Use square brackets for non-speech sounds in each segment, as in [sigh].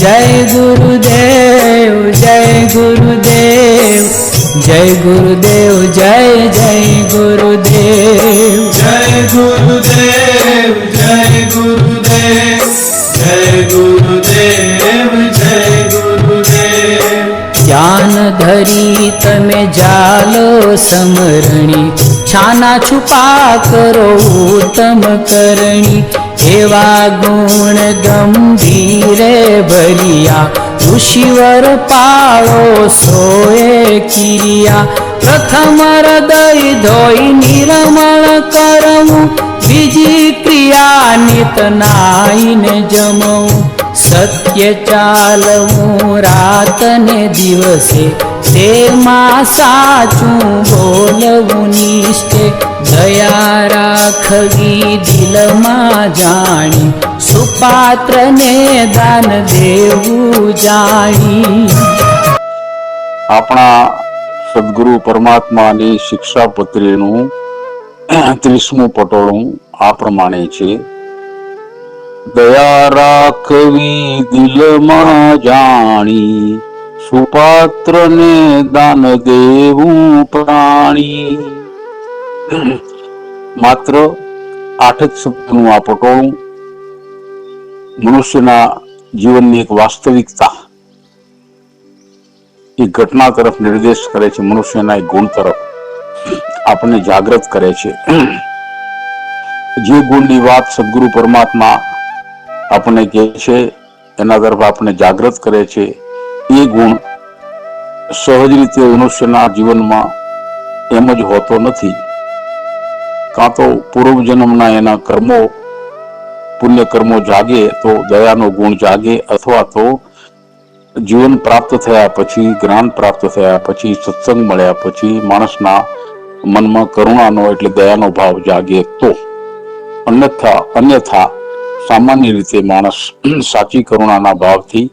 જય ગુરુદેવ જય ગુરુદેવ જય ગુરુદેવ જય જય ગુરુદેવ. જય ગુરુદેવ જય ગુરુદેવ જય ગુરુદેવ જય ગુરુદેવ. જ્ઞાન ધરી તમે જાલો સમરણી છાના છુપા કરો ઉત્તમ કરણી. એવા ગુણ ગંભીરે ભરિયા, ઋષિવર પાળો સોએ કિરિયા. પ્રથમ હૃદય ધોઈ નિરમણ કરવું, બીજી ક્રિયા નિત નાઈને જમવું. સત્ય ચાલવું રાત ને દિવસે તેમાં સાચું બોલવું નિષ્ઠે દયા રાખવી દિલમાં જાણી. સુપાત્રને દાન દેવું જાણી. આપણા સદગુરુ પરમાત્માની શિક્ષાપત્રીનું ત્રીસમું પટોળું આ પ્રમાણે છે. દયા રાખવી દિલમાં જાણી. સુપાત્રને દાન દેવું પ્રાણી. માત્ર આઠ જ શબ્દનું આ પટોળું મનુષ્યના જીવનની એક વાસ્તવિકતા. એ ઘટના તરફ નિર્દેશ કરે છે, મનુષ્યના એક ગુણ તરફ. આપણને જાગૃત કરે છે. જે ગુણની વાત સદગુરુ પરમાત્મા આપણને કહે છે, એના તરફ આપણને જાગૃત કરે છે એ ગુણ સહજ રીતે મનુષ્યના જીવનમાં એમ જ હોતો નથી. કાં તો પૂર્વજન્મના એના કર્મો પુણ્ય કર્મો જાગે તો દયાનો ગુણ જાગે અથવા તો જીવન પ્રાપ્ત થયા પછી, જ્ઞાન પ્રાપ્ત થયા પછી, સત્સંગ મળ્યા પછી માણસના મનમાં કરુણાનો એટલે દયાનો ભાવ જાગે તો. અન્યથા અન્યથા સામાન્ય રીતે માણસ સાચી કરુણાના ભાવથી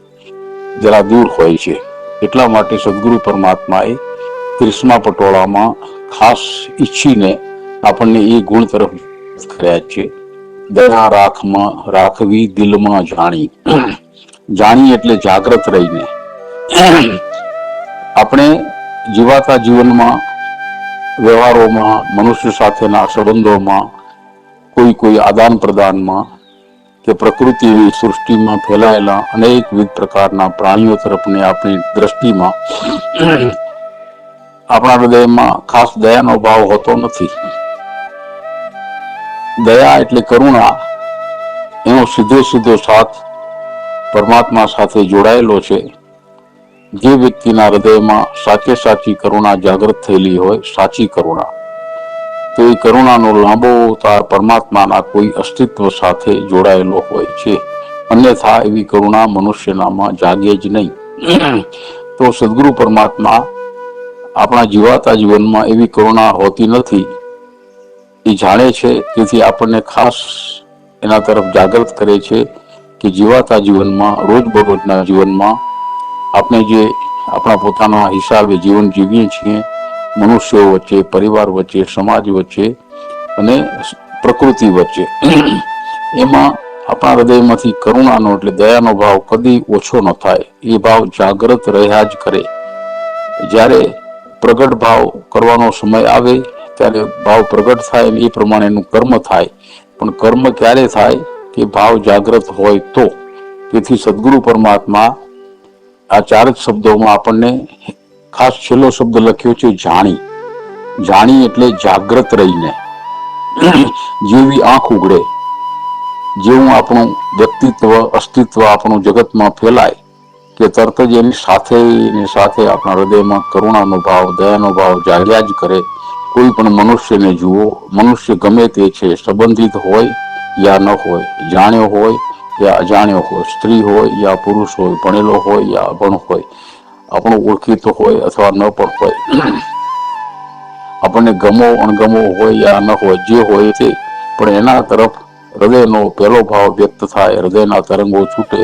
જરા દૂર હોય છે. એટલા માટે સદગુરુ પરમાત્માએ ક્રિષ્મા પટોળામાં ખાસ ઈચ્છીને આપણને એ ગુણ તરફ કર્યા છે. દયા રાખમાં, રાખવી દિલમાં જાણી. જાણી એટલે જાગૃત રહીને. આપણે જીવાતા જીવનમાં, વ્યવહારોમાં, મનુષ્ય સાથેના સંબંધોમાં, કોઈ કોઈ આદાન પ્રદાનમાં કે પ્રકૃતિની સૃષ્ટિમાં ફેલાયેલા અનેકવિધ પ્રકારના પ્રાણીઓ તરફની આપણી દ્રષ્ટિમાં આપણા હૃદયમાં ખાસ દયાનો ભાવ હોતો નથી. દયા એટલે કરુણા, એનો સીધે સીધો સાથ પરમાત્મા સાથે જોડાયેલો છે. જે વ્યક્તિના હૃદયમાં સાચે સાચી કરુણા જાગૃત થયેલી હોય, સાચી કરુણા. તો કરુણાનો લાંબો તાર પરમાત્માના કોઈ અસ્તિત્વ સાથે જોડાયેલો હોય છે. અન્યથા એવી કરુણા મનુષ્યનામાં જાગે જ નહીં. તો સદગુરુ પરમાત્મા આપણા જીવાતા જીવનમાં એવી કરુણા હોતી નથી. એ જાણે છે, તેથી આપણને ખાસ એના તરફ જાગૃત કરે છે કે જીવાતા જીવનમાં રોજબરોજના જીવનમાં આપણે જે આપણા પોતાના હિસાબે જીવન જીવીએ છીએ મનુષ્યો વચ્ચે, પરિવાર વચ્ચે, સમાજ વચ્ચે અને પ્રકૃતિ વચ્ચે. [clears throat] એમાં આપણા હૃદયમાંથી કરુણાનો એટલે દયાનો ભાવ કદી ઓછો ન થાય. એ ભાવ જાગૃત રહ્યા જ કરે. જ્યારે પ્રગટ ભાવ કરવાનો સમય આવે, ત્યારે ભાવ પ્રગટ થાય એ પ્રમાણેનું કર્મ થાય. પણ કર્મ ક્યારે થાય? કે ભાવ જાગૃત હોય તો. તેથી સદગુરુ પરમાત્મા આ ચાર જ શબ્દોમાં આપણને ખાસ છેલ્લો શબ્દ લખ્યો છે જાણી. જાણી એટલે જાગ્રત રહીને. જેવી આંખ ઉગડે. જેવું આપણું વ્યક્તિત્વ, અસ્તિત્વ આપણું જગતમાં ફેલાય કે તરત જ એની સાથે સાથે આપણા હૃદયમાં કરુણાનો ભાવ દયાનો ભાવ જાગ્યા જ કરે. કોઈ પણ મનુષ્યને જુઓ, મનુષ્ય ગમે તે છે, સંબંધિત હોય યા ન હોય, જાણ્યો હોય યા અજાણ્યો હોય, સ્ત્રી હોય યા પુરુષ હોય, ભણેલો હોય યા અભણ હોય આપણો ઓળખીતો હોય અથવા ન પણ હોય. આપણને ગમો, અણગમો હોય યા ન હોય, જે હોય તે. પણ એના તરફ હૃદયનો પહેલો ભાવ વ્યક્ત થાય, હૃદયના તરંગો છૂટે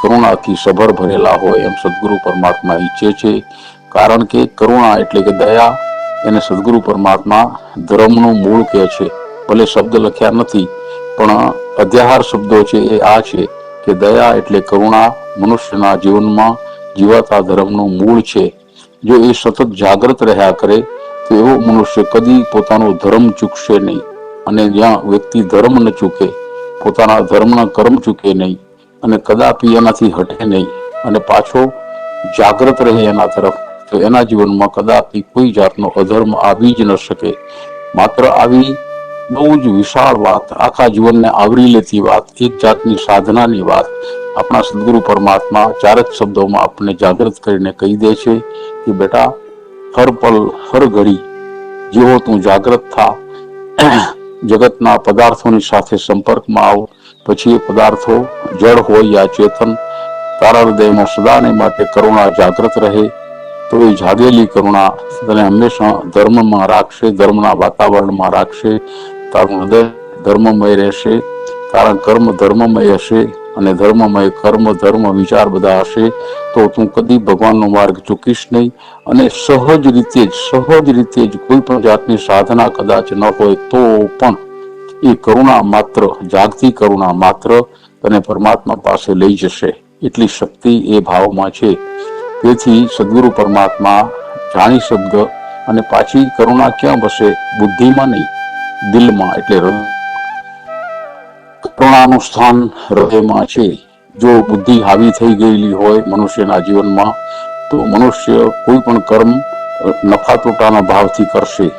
કરુણાથી સભર ભરેલા હોય એમ સદગુરુ પરમાત્મા ઈચ્છે છે. કારણ કે કરુણા એટલે કે દયા એને સદગુરુ પરમાત્મા ધર્મનું મૂળ કહે છે. ભલે શબ્દ લખ્યા નથી, પણ અધ્યાહાર શબ્દો છે એ આ છે કે દયા એટલે કરુણા મનુષ્યના જીવનમાં જીવાતા ધર્મનું મૂળ છે. જો એ સતત જાગૃત રહ્યા કરે, તો એવો મનુષ્ય કદી પોતાનો ધર્મ ચૂકશે નહીં. અને જ્યાં વ્યક્તિ ધર્મ ન ચૂકે, પોતાના ધર્મના કર્મ ચૂકે નહીં અને કદાપી એનાથી હટે નહીં અને પાછો જાગૃત રહે એના તરફ, તો એના જીવનમાં કદાપી કોઈ જાતનો અધર્મ આવી જ ન શકે. માત્ર આવી બહુ જ વિશાળ વાત, આખા જીવનને આવરી લેતી વાત, એક જાતની સાધનાની વાત આપણા સદગુરુ પરમાત્મા ચાર જ શબ્દોમાં આપણને જાગૃત કરીને કહી દે છે કે, બેટા, હર પલ, હર ઘડી, જેવો તું જાગૃત થા, જગતના પદાર્થોની સાથે સંપર્કમાં આવ, પછી એ પદાર્થો જળ હોય યા ચેતન, તારા હૃદયમાં સદાને માટે કરુણા જાગૃત રહે, તો એ જાગેલી કરુણા તને હંમેશા ધર્મમાં રાખશે, ધર્મના વાતાવરણમાં રાખશે, તારું હૃદય ધર્મમય રહેશે, તારા કર્મ ધર્મમય હશે અને ધર્મમય કર્મ, ધર્મ વિચાર બધા હશે, તો તું કદી ભગવાનનો માર્ગ ચૂકીશ નહીં. અને સહજ રીતે જ, સહજ રીતે જ કોઈ પણ જાતની સાધના કદાચ ન હોય, તો પણ એ કરુણા માત્ર, જાગતી કરુણા માત્ર તને પરમાત્મા પાસે લઈ જશે. એટલી શક્તિ એ ભાવમાં છે. તેથી સદગુરુ પરમાત્મા જાણી શબ્દ અને પાછી કરુણા ક્યાં વસે? બુદ્ધિમાં નહીં, દિલમાં, એટલે હૃદય. કરુણાનું સ્થાન હૃદયમાં છે. જો બુદ્ધિ હાવી થઈ ગયેલી હોય મનુષ્યના જીવનમાં, તો મનુષ્ય કોઈ પણ કર્મ નફા તોટાના ભાવથી કરશે.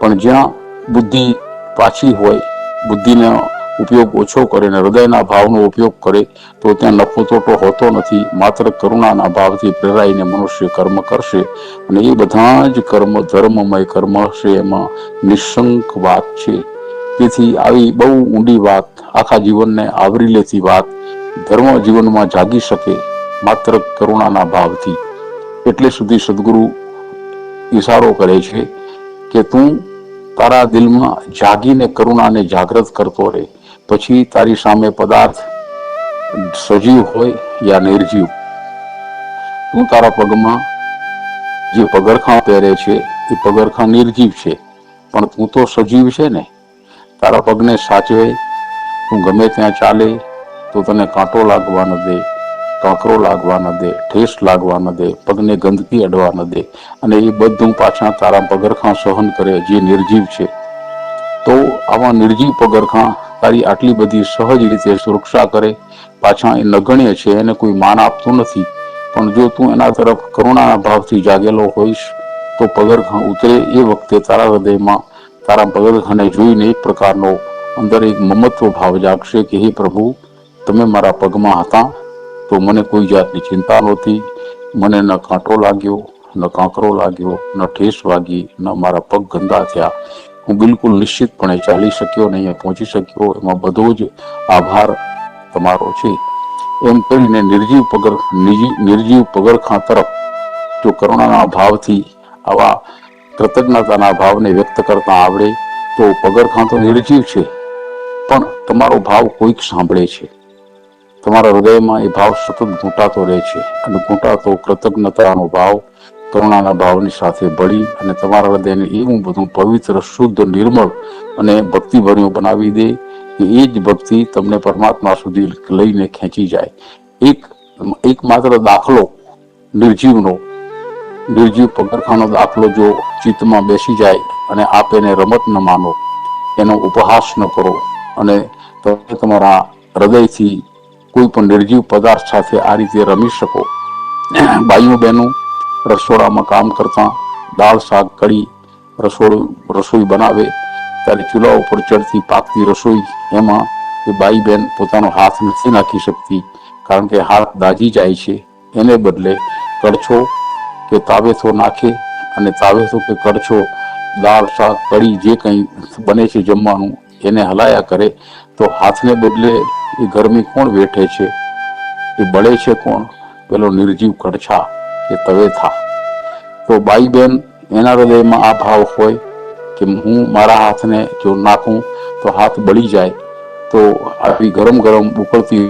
પણ જ્યાં બુદ્ધિ પાછી હોય, બુદ્ધિનો ઉપયોગ ઓછો કરે અને હૃદયના ભાવનો ઉપયોગ કરે, તો ત્યાં નફો તોટો હોતો નથી. માત્ર કરુણાના ભાવથી પ્રેરાઈને મનુષ્ય કર્મ કરશે. અને એ બધા જ કર્મ ધર્મમય કર્મ હશે એમાં નિશંક વાત છે. તેથી આવી બહુ ઊંડી વાત, આખા જીવનને આવરી લેતી વાત, ધર્મ જીવનમાં જાગી શકે માત્ર કરુણાના ભાવથી. એટલે સુધી સદગુરુ ઈશારો કરે છે કે તું તારા દિલમાં જાગીને કરુણાને જાગૃત કરતો રહે. પછી તારી સામે પદાર્થ સજીવ હોય યા નિર્જીવ. તું તારા પગમાં જે પગરખાં પહેરે છે, એ પગરખાં નિર્જીવ છે. પણ તું તો સજીવ છે ને? તારા પગને સાચવે, તું ગમે ત્યાં ચાલે, તો તને કાંટો લાગવા ન દે, કાંકરો લાગવા ન દે, ઠેસ લાગવા ન દે, પગને ગંદકી અડવા ન દે. અને એ બધું પાછા તારા પગરખાં સહન કરે, જે નિર્જીવ છે. તો આવા નિર્જીવ પગરખાં તારી આટલી બધી સહજ રીતે સુરક્ષા કરે, પાછા એ નગણ્ય છે, એને કોઈ માન આપતું નથી. પણ જો તું એના તરફ કરુણાના ભાવથી જાગેલો હોઈશ, તો પગરખાં ઉતરે એ વખતે તારા હૃદયમાં તારા પગરખાને જોઈને એક પ્રકારનો અંદર એક મમત્વ ભાવ જાગશે કે, હે પ્રભુ, તમે મારા પગમાં હતા, તો મને કોઈ જાતની ચિંતા નહોતી. મને ન કાંટો લાગ્યો, ન કાંકરો લાગ્યો, ન ઠેસ વાગી, ન મારા પગ ગંદા થયા. હું બિલકુલ નિશ્ચિતપણે ચાલી શક્યો ને અહીંયા પહોંચી શક્યો. એમાં બધો જ આભાર તમારો છે. એમ કરીને નિર્જીવ પગર નિર્જીવ પગરખાં તરફ જો કરુણાના ભાવથી આવા કૃતજ્ઞતાના ભાવને વ્યક્ત કરતા આવડે તો પગરખાં તો નિર્જીવ છે. પણ તમારો ભાવ કોઈક સાંભળે છે. તમારા હૃદયમાં એ ભાવ સતત ઘૂંટાતો રહે છે અને ઘૂંટાતો કૃતજ્ઞતાનો ભાવ કરુણાના ભાવની સાથે ભળી અને તમારા હૃદયને એવું બધું પવિત્ર, શુદ્ધ, નિર્મળ અને ભક્તિભર્યું બનાવી દે કે એ જ ભક્તિ તમને પરમાત્મા સુધી લઈને ખેંચી જાય. એક, એકમાત્ર દાખલો નિર્જીવનો નિર્જીવ પગરખાનો દાખલો જો ચિત્તમાં બેસી જાય અને આપ એને રમત ન માનો, એનો ઉપહાસ ન કરો અને તમે તમારા હૃદયથી કોઈ પણ નિર્જીવ પદાર્થ સાથે આ રીતે રમી શકો. બાઈઓ બહેનો, રસોડામાં કામ કરતા દાળ, શાક, કઢી, રસોડું, રસોઈ બનાવે, ત્યારે ચૂલા ઉપર ચડતી પાકતી રસોઈ એમાં એ બાઈ બહેન પોતાનો હાથ નથી નાખી શકતી, કારણ કે હાથ દાજી જાય છે. એને બદલે કડછો કે તાવેથો નાખે અને તાવેથો કે કડછો દાળ, શાક, કઢી, જે કંઈ બને છે જમવાનું, એને હલાયા કરે, તો હાથને બદલે એ ગરમી કોણ વેઠે છે? એ બળે છે કોણ? પેલો નિર્જીવ કડછા કે તવેથા તો બાઈ બેન એના હૃદયમાં આ ભાવ હોય કે હું મારા હાથને જો નાખું, તો હાથ બળી જાય, તો આવી ગરમ ગરમ ઉકળતી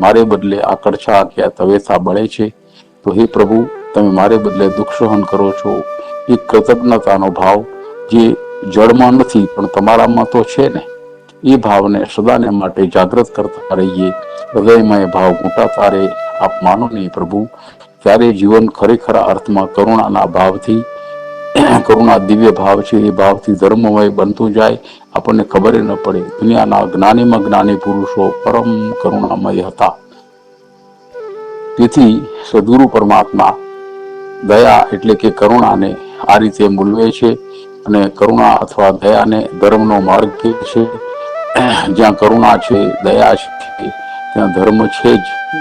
મારે બદલે આ કડછા કે આ તવેથા બળે છે. તો હે પ્રભુ તમે મારે બદલે દુઃખ સહન કરો છો. એ કૃતજ્ઞતાનો ભાવ જે જળમાં નથી, પણ તમારામાં તો છે ને. એ ભાવને સદાને માટે જાગૃત કરતા રહીએ. હૃદયમાં ભાવ મોટા રહે આપ માનો નહીં પ્રભુ. ત્યારે જીવન ખરેખર અર્થમાં કરુણાના ભાવથી, કરુણા દિવ્ય ભાવ છે. એ ભાવથી ધર્મમય બનતું જાય. આપણને ખબર ન પડે. દુનિયાના જ્ઞાનીમાં જ્ઞાની પુરુષો પરમ કરુણામય હતા. તેથી સદગુરુ પરમાત્મા દયા એટલે કે કરુણાને આ રીતે મૂલવે છે અને કરુણા અથવા દયાને ધર્મનો માર્ગ કે છે. જ્યાં કરુણા છે, દયા છે, ત્યાં ધર્મ છે જ,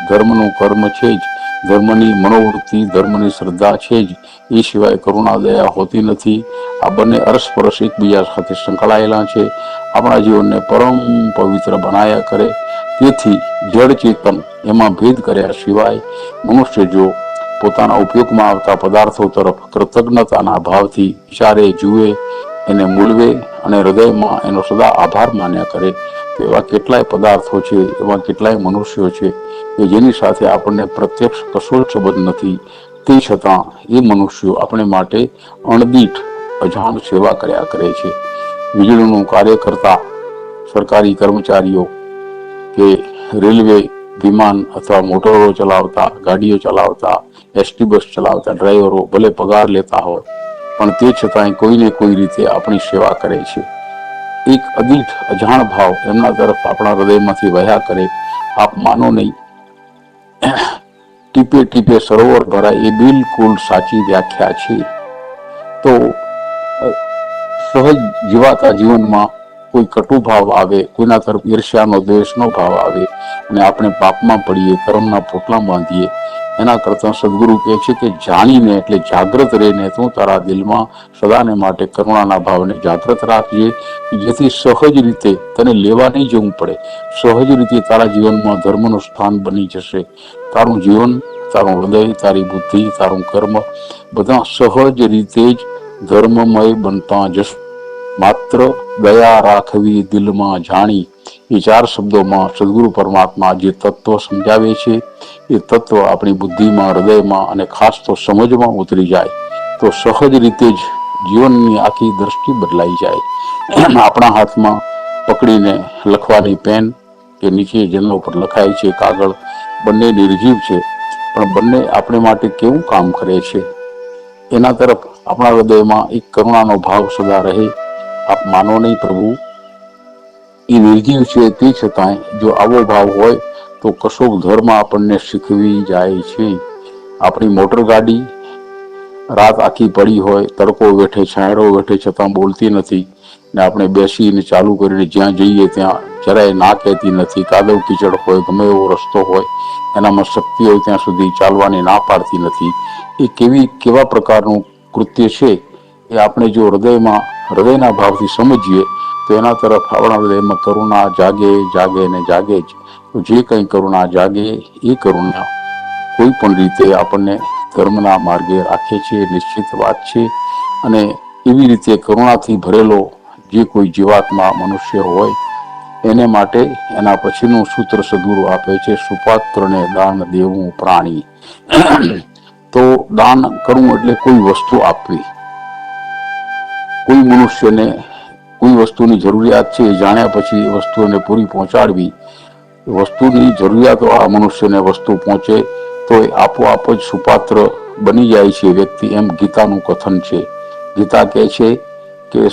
ધર્મનું કર્મ છે જ, ધર્મની મનોવૃત્તિ, ધર્મની શ્રદ્ધા છે જ. એ સિવાય કરુણા, દયા હોતી નથી. આ બંને અરસપરસ એકબીજા સાથે સંકળાયેલા છે. આપણા જીવનને પરમ પવિત્ર બનાયા કરે. તેથી જળ ચેતન એમાં ભેદ કર્યા સિવાય મનુષ્ય જો પોતાના ઉપયોગમાં આવતા પદાર્થો તરફ કૃતજ્ઞતાના ભાવથી વિચારે જુએ, એને મૂલવે અને હૃદયમાં એનો સદા આભાર માન્યા કરે. તો એવા કેટલાય પદાર્થો છે, એવા કેટલાય મનુષ્યો છે કે જેની સાથે આપણને પ્રત્યક્ષ કશો જ સંબંધ નથી. તે છતાં એ મનુષ્યો આપણે માટે અણદીઠ અજાણ સેવા કર્યા કરે છે. વીજળીનું કાર્ય કરતા સરકારી કર્મચારીઓ કે રેલવે વિમાન અથવા મોટરો ચલાવતા, ગાડીઓ ચલાવતા, એસટી બસ ચલાવતા, ડ્રાઈવરો ભલે પગાર લેતા હોય, પણ તે છતાંય કોઈને કોઈ રીતે આપણી સેવા કરે છે. એક અદીઠ અજાણ ભાવ એમના તરફ આપણા હૃદયમાંથી વહ્યા કરે, આપ માનો નહીં. ટીપે ટીપે સરોવર ભરાય એ બિલકુલ સાચી વ્યાખ્યા છે. તો સહજ જીવાતા જીવનમાં કોઈ કટુ ભાવ આવે, કોઈના તરફ ઈર્ષ્યાનો દ્વેષનો ભાવ આવે અને આપણે પાપમાં પડીએ, કર્મના પોટલા બાંધીએ, એના કરતાં સદગુરુ કહે છે કે જાણીને એટલે જાગૃત રહીને તું તારા દિલમાં સદાને માટે કરુણાના ભાવને જાગૃત રાખજે જેથી સહજ રીતે તને લેવા નહીં જવું પડે. સહજ રીતે તારા જીવનમાં ધર્મનું સ્થાન બની જશે. તારું જીવન, તારું હૃદય, તારી બુદ્ધિ, તારું કર્મ બધા સહજ રીતે જ ધર્મમય બનતા જશે. માત્ર દયા રાખવી દિલમાં જાણી. એ ચાર શબ્દોમાં સદગુરુ પરમાત્મા જે તત્વ સમજાવે છે, એ તત્વ આપણી બુદ્ધિમાં, હૃદયમાં અને ખાસ તો સમજમાં ઉતરી જાય. તો સહજ રીતે જ જીવનની આખી દ્રષ્ટિ બદલાઈ જાય. [clears throat] આપણા હાથમાં પકડીને લખવાની પેન કે નીચે જેના ઉપર લખાય છે કાગળ, બંને નિર્જીવ છે, પણ બંને આપણે માટે કેવું કામ કરે છે? એના તરફ આપણા હૃદયમાં એક કરુણાનો ભાવ સદા રહે. આપ માનો નહીં પ્રભુ. એ નિર્જીવ છે તે છતાંય જો આવો ભાવ હોય તો કશોક ધર્મ આપણને શીખવી જાય છે. આપણી મોટર ગાડી રાત આખી પડી હોય, તડકો વેઠે, છાંયડો વેઠે છતાં બોલતી નથી ને આપણે બેસીને ચાલુ કરીને જ્યાં જઈએ ત્યાં જરાય ના કહેતી નથી. કાદવ કીચડ હોય, ગમે એવો રસ્તો હોય, એનામાં શક્તિ હોય ત્યાં સુધી ચાલવાની ના પાડતી નથી. એ કેવી, કેવા પ્રકારનું કૃત્ય છે એ આપણે જો હૃદયમાં હૃદયના ભાવથી સમજીએ તો એના તરફ આપણા હૃદયમાં કરુણા જાગે જાગે ને જાગે જ. જે કંઈ કરુણા જાગે એ કરુણા કોઈ પણ રીતે આપણને ધર્મના માર્ગે રાખે છે, નિશ્ચિત વાત છે. અને એવી રીતે કરુણાથી ભરેલો જે કોઈ જીવાત્મા મનુષ્ય હોય, એને માટે એના પછીનું સૂત્ર સદુરો આપે છે, સુપાત્રને દાન દેવું પ્રાણી. તો દાન કરવું એટલે કોઈ વસ્તુ આપવી. કોઈ મનુષ્યને કોઈ વસ્તુની જરૂરિયાત છે એ જાણ્યા પછી એ વસ્તુને પૂરી પહોંચાડવી. વસ્તુની જરૂરિયાતો આ મનુષ્યને વસ્તુ પહોંચે તો એ આપોઆપ જ સુપાત્ર બની જાય છે વ્યક્તિ એમ ગીતાનું કથન છે. ગીતા કહે છે કે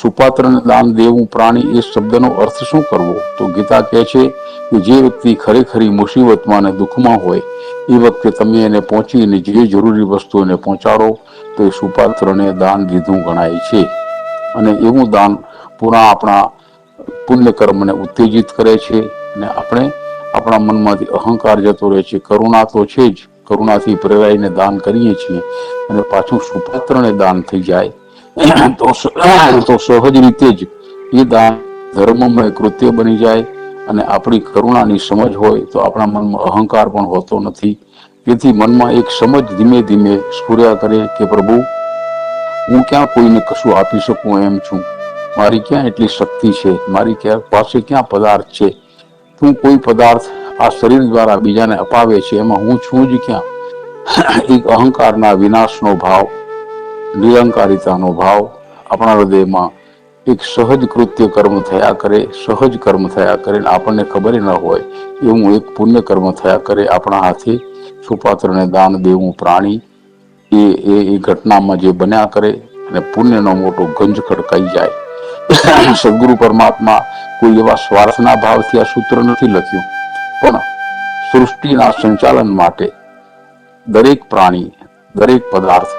સુપાત્રને દાન દેવું પ્રાણી એ શબ્દનો અર્થ શું કરવો? તો ગીતા કહે છે કે જે વ્યક્તિ ખરેખરી મુસીબતમાં અને દુઃખમાં હોય, એ વખતે તમે એને પહોંચીને જે જરૂરી વસ્તુ એને પહોંચાડો તો સુપાત્રને દાન દીધું ગણાય છે. અને એવું દાન પૂરા આપણા પુણ્ય કર્મને ઉત્તેજિત કરે છે અને આપણે આપણા મનમાંથી અહંકાર જતો રહે છે. કરુણા તો છે જ. કરુણાથી પ્રેરાઈને દાન કરીએ છીએ. અને પાછું સુપાત્રને દાન થઈ જાય. તો સહજ રીતે જ એ દાન ધર્મમય કૃત્ય બની જાય. અને આપણી કરુણાની સમજ હોય તો આપણા મનમાં અહંકાર પણ હોતો નથી. તેથી મનમાં એક સમજ ધીમે ધીમે સ્ફુર્યા કરે કે, પ્રભુ, હું ક્યાં કોઈને કશું આપી શકું એમ છું? મારી ક્યાં એટલી શક્તિ છે? મારી ક્યાં, પાસે ક્યાં પદાર્થ છે? તું કોઈ પદાર્થ આ શરીર દ્વારા બીજાને અપાવે છે? એમાં હું છું જ ક્યાં? [clears throat] એક અહંકારના વિનાશનો ભાવ, નિરંકારિતાનો ભાવ આપણા હૃદયમાં એક સહજ કૃત્ય કર્મ થયા કરે, સહજ કર્મ થયા કરે આપણને ખબર ન હોય, એવું એક પુણ્ય કર્મ થયા કરે આપણા હાથે. સુપાત્રને દાન દેવું પ્રાણી, એ એ ઘટનામાં જે બન્યા કરે અને પુણ્યનો મોટો ગંજ ખડકાઈ જાય. સદગુરુ પરમાત્મા કોઈ એવા સ્વાર્થના ભાવથી આ સૂત્ર નથી લખ્યું. પણ સૃષ્ટિના સંચાલન માટે દરેક પ્રાણી, દરેક પદાર્થ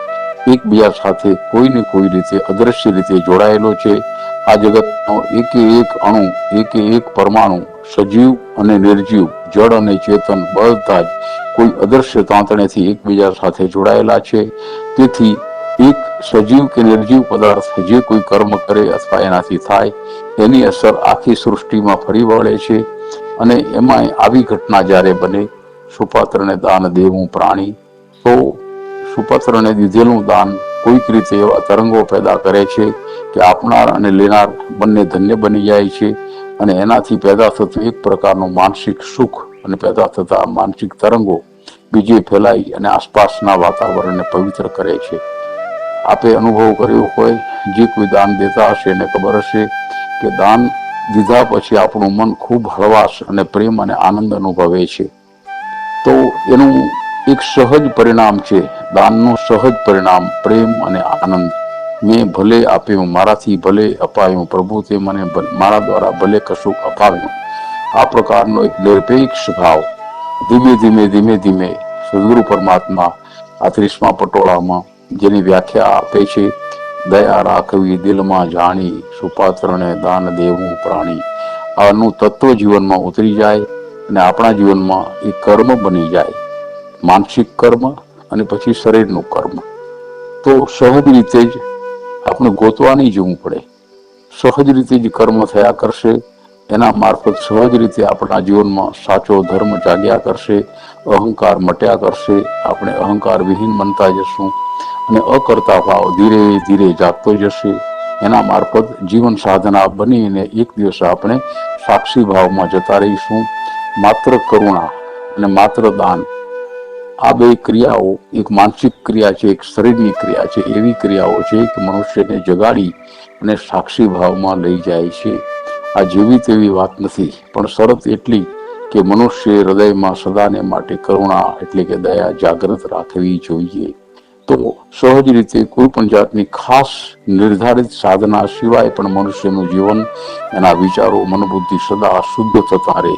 એકબીજા સાથે કોઈ ને કોઈ રીતે અદ્રશ્ય રીતે જોડાયેલો છે. આ જગતનો એકે એક અણુ, એકે એક પરમાણુ સજીવ અને નિર્જીવ, જળ અને ચેતન બધા જ કોઈ અદૃશ્ય તાંતણેથી એકબીજા સાથે જોડાયેલા છે. તેથી એક સજીવ કે નિર્જીવ પદાર્થ જે કોઈ કર્મ કરે અથવા એનાથી થાય, એની અસર આખી સૃષ્ટિમાં ફરી વળે છે અને એમાં આવી ઘટના જ્યારે બને, સુપાત્રને દાન દેવું પ્રાણી, તો સુપાત્રને દીધેલું દાન કોઈક રીતે એવા તરંગો પેદા કરે છે કે આપનાર અને લેનાર બંને ધન્ય બની જાય છે અને એનાથી પેદા થતું એક પ્રકારનું માનસિક સુખ અને પેદા થતા માનસિક તરંગો બીજે ફેલાઈ અને આસપાસના વાતાવરણને પવિત્ર કરે છે. આપે અનુભવ કર્યો હોય, જે કોઈ દાન દેતા હશે એને ખબર હશે કે દાન દીધા પછી આપણું મન ખૂબ હળવાશ અને પ્રેમ અને આનંદ અનુભવે છે. તો એનું એક સહજ પરિણામ છે, દાનનું સહજ પરિણામ, પ્રેમ અને આનંદ. મેં ભલે આપ્યું, મારાથી ભલે અપાયું, પ્રભુ તે મને મારા દ્વારા ભલે કશુંક અપાવ્યું. આ પ્રકારનો એક નિરપેક્ષ ભાવ ધીમે ધીમે ધીમે ધીમે સદગુરુ પરમાત્મા આ ત્રીસમા પટોળામાં જેની વ્યાખ્યા આપે છે, દયા રાખવી દિલમાં જાણી, સુપાત્રને દાન દેવું પ્રાણી. આનું તત્વ જીવનમાં ઉતરી જાય અને આપણા જીવનમાં એ કર્મ બની જાય. માનસિક કર્મ અને પછી શરીરનું કર્મ. તો સહજ રીતે જ આપણે ગોતવા નહીં જવું પડે. સહજ રીતે જ કર્મ થયા કરશે એના મારફત સહજ રીતે આપણા જીવનમાં સાચો ધર્મ જાગ્યા કરશે, અહંકાર મટ્યા કરશે, આપણે અહંકાર વિહીન બનતા જશું અને અકર્તા ભાવ ધીરે ધીરે જાગતો જશે. એના મારફત જીવન સાધના બનીને એક દિવસ આપણે સાક્ષી ભાવમાં જતા રહીશું. માત્ર કરુણા અને માત્ર દાન. આ બે ક્રિયાઓ એક માનસિક ક્રિયા છે, એક શરીરની ક્રિયા છે. એવી ક્રિયાઓ છે કે મનુષ્યને જગાડી અને સાક્ષી ભાવમાં લઈ જાય છે. આ જેવી તેવી વાત નથી. પણ શરત એટલી કે મનુષ્ય હૃદયમાં સદાને માટે કરુણા એટલે કે દયા જાગૃત રાખવી જોઈએ. તો સહજ રીતે કોઈ પણ જાતની ખાસ નિર્ધારિત સાધના સિવાય પણ મનુષ્યનું જીવન એના વિચારો, મનબુદ્ધિ સદા શુદ્ધ થતા રહે.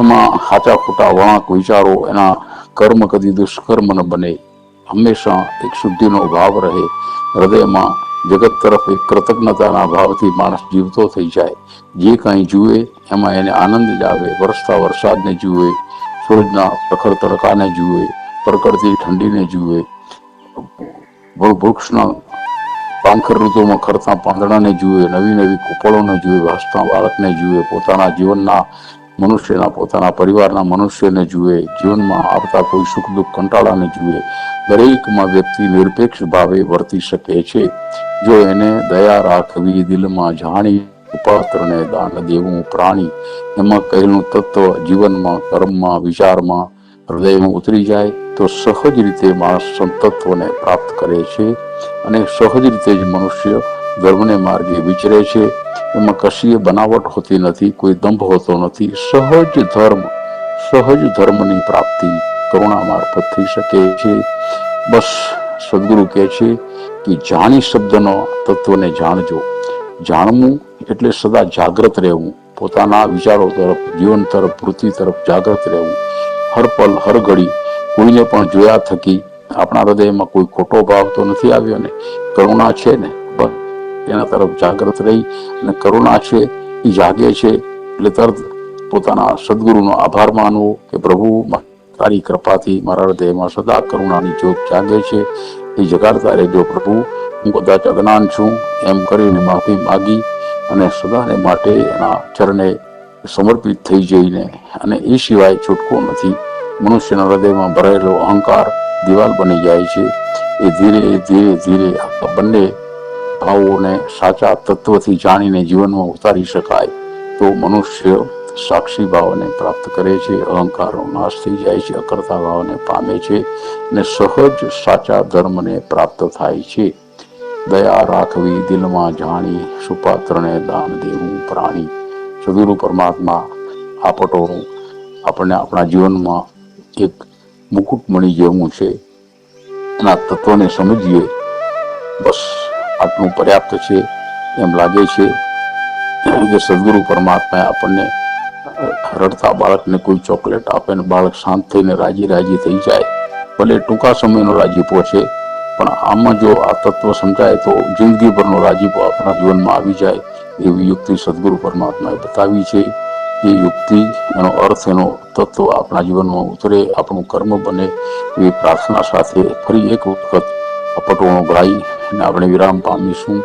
એમાં હાચા ખોટા વળાંક વિચારો એના કર્મ કદી દુષ્કર્મ ન બને. હંમેશા એક શુદ્ધિનો ભાવ રહે. હૃદયમાં જગત તરફ એક કૃતજ્ઞતાના ભાવથી માણસ જીવતો થઈ જાય. જે કાંઈ જુએ, એમાં એને આનંદ જ આવે. વરસતા વરસાદને જુએ, સૂરજના પ્રખર તડકાને જુએ, પ્રકૃતિ ઠંડીને જુએ. વૃક્ષના પાંખર ઋતુમાં ખરતા પાંદડાને જુએ નવી નવી કુપળોને જુએ, વાસતા બાળકને જુએ, પોતાના જીવનના મનુષ્યના પોતાના પરિવારના મનુષ્યને જુએ, જીવનમાં આવતા કોઈ સુખ દુઃખ કંટાળાને જુએ, દરેકમાં વ્યક્તિ નિરપેક્ષ ભાવે વર્તી શકે છે. જો એને દયા રાખવી, દિલમાં જાણી, ઉપાસ્ત્રને દાન દેવું, પ્રાણી, એમાં કહેલું તત્વ જીવનમાં, કર્મમાં, વિચારમાં, હૃદયમાં ઉતરી જાય, તો સહજ રીતે માણસ સંતત્વને પ્રાપ્ત કરે છે અને સહજ રીતે જ મનુષ્ય ધર્મને માર્ગે વિચરે છે. એમાં કશીય બનાવટ હોતી નથી, કોઈ દંભ હોતો નથી. સહજ ધર્મ, સહજ ધર્મની પ્રાપ્તિ કરુણા મારફત થઈ શકે છે. બસ સદગુરુ કહે છે કે જાણી શબ્દનો તત્વને જાણજો. જાણવું એટલે સદા જાગૃત રહેવું. પોતાના વિચારો તરફ, જીવન તરફ, વૃત્તિ તરફ જાગૃત રહેવું. હર પલ, હર ઘડી કોઈને પણ જોયા થકી આપણા હૃદયમાં કોઈ ખોટો ભાવ તો નથી આવ્યો ને? કરુણા છે ને? એના તરફ જાગૃત રહી અને કરુણા છે એ જાગે છે. એટલે તરત પોતાના સદગુરુનો આભાર માનવો કે પ્રભુ, તારી કૃપાથી મારા હૃદયમાં સદા કરુણાની જ્યોત જાગે છે. એ જગાડતા રહેજો પ્રભુ. હું કદાચ અજ્ઞાન છું એમ કરીને માફી માગી અને સદાને માટે એના ચરણે સમર્પિત થઈ જઈને અને એ સિવાય છૂટકો નથી. મનુષ્યના હૃદયમાં ભરાયેલો અહંકાર દિવાલ બની જાય છે. એ ધીરે ધીરે ધીરે આ બંને ભાવોને સાચા તત્વથી જાણીને જીવનમાં ઉતારી શકાય. તો મનુષ્ય સાક્ષી ભાવને પ્રાપ્ત કરે છે, અહંકારનો નાશ થઈ જાય છે, અકર્તા ભાવને પામે છે અને સહજ સાચા ધર્મને પ્રાપ્ત થાય છે. દયા રાખવી, દિલમાં જાણી, સુપાત્રને દાન દેવું, પ્રાણી. સદગુરુ પરમાત્મા આ પટોળું આપણને આપણા જીવનમાં એક મુકુટમણી જેવું છે. એના તત્વને સમજીએ. બસ. આટલું પર્યાપ્ત છે એમ લાગે છે કે સદગુરુ પરમાત્માએ આપણને રડતા બાળકને કોઈ ચોકલેટ આપે ને બાળક શાંત થઈને રાજી રાજી થઈ જાય, ભલે ટૂંકા સમયનો રાજીપો છે, પણ આમાં જો આ તત્વ સમજાય તો જિંદગીભરનો રાજીપો આપણા જીવનમાં આવી જાય એવી યુક્તિ સદગુરુ પરમાત્માએ બતાવી છે. એ યુક્તિ, એનો અર્થ, એનો તત્વ આપણા જીવનમાં ઉતરે, આપણું કર્મ બને એવી પ્રાર્થના સાથે ફરી એક વખત અપટોણો ગાઈ અને આપણે વિરામ પામીશું.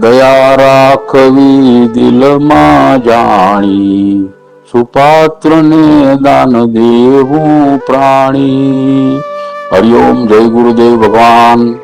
દયા રાખવી દિલમાં જાણી, સુપાત્રને દાન દેવું પ્રાણી. હરિઓમ જય ગુરુદેવ ભગવાન.